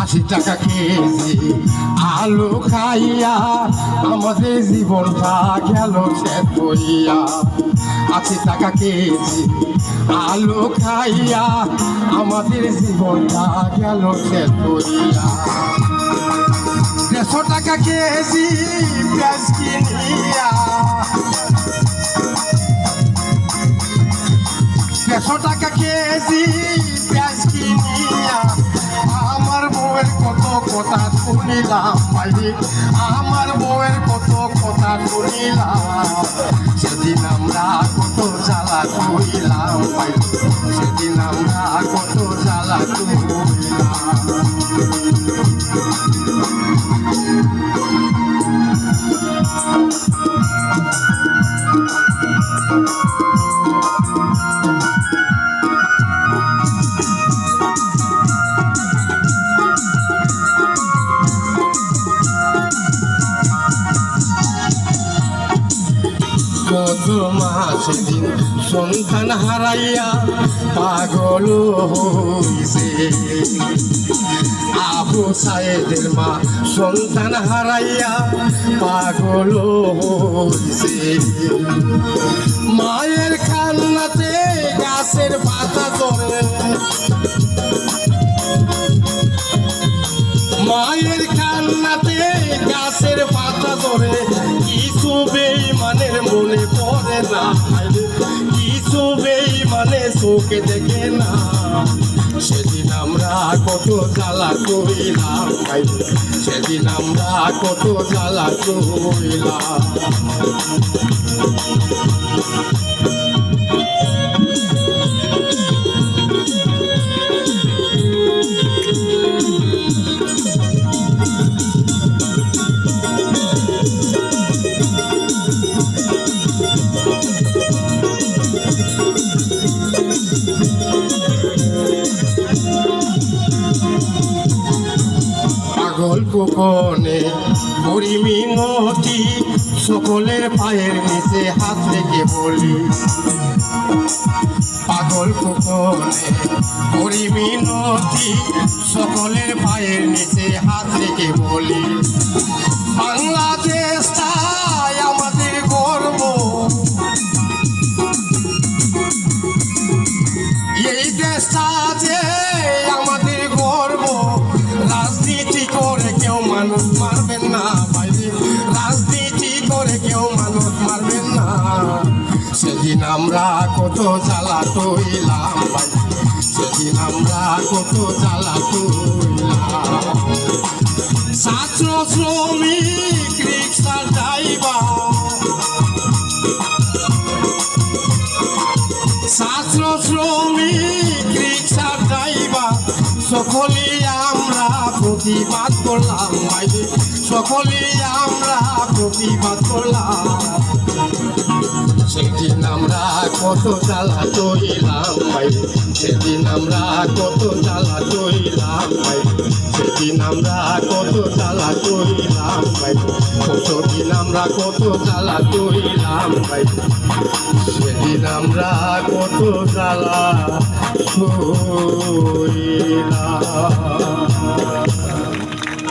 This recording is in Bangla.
আশি টাকা কেজি আলু খাইয়া, আমাদের জীবনটা গেল শেষ হইয়া। আশি টাকা কেজি আলু খাইয়া, আমাদের জীবনটা গেল শেষ হইয়া। দেড়শো টাকা কেজি পেঁয়াজ কিনিয়া টাকা কেজি পেঁয়াজ কিনিয়া। আমার বউয়ের কত কথা শুনিলাম ভাই আমার বউয়ের কত কথা শুনিলাম। সেদিন আমরা কত সন্তান হারাইয়া পাগল হইছে। আবু সাহেদের মা সন্তান হারাইয়া পাগল হইছে। মায়ের কান্নাতে গাছের পাতা ধরে। মায়ের বেইমানের মনে পড়ে না। কিছু বেইমানে চোখে দেখে না। সেদিন আমরা কত জ্বালা করিলাম। সেদিন আমরা কত জ্বালা কইলাম পাগল কুপনে করি মিনতি, সকলের পায়ের নিচে হাত রেখে বলি। পাগল কুপনে করি মিনতি, সকলের পায়ের নিচে হাত রেখে বলি। বাংলাদেশ তাই আমাদের গর্ব। এই দেশটা কত জ্বালা তৈলাম ভাই। সেদিন আমরা কত জ্বালা তৈলাম। ছাত্র শ্রমিক রিক্সা ড্রাইভার। ছাত্র শ্রমিক রিক্সা ড্রাইভার। সকলে আমরা প্রতিবাদ করলাম বাইরে সকলে আমরা প্রতিবাদ করলাম। সেদিন আমরা কত জ্বালা তৈলাম ভাই। সেদিন আমরা কত জ্বালা তৈলাম ভাই। সেদিন আমরা কত জ্বালা তৈলাম ভাই। কতদিন আমরা কত জ্বালা তৈলাম ভাই। সেদিন আমরা কত জ্বালা তৈলাম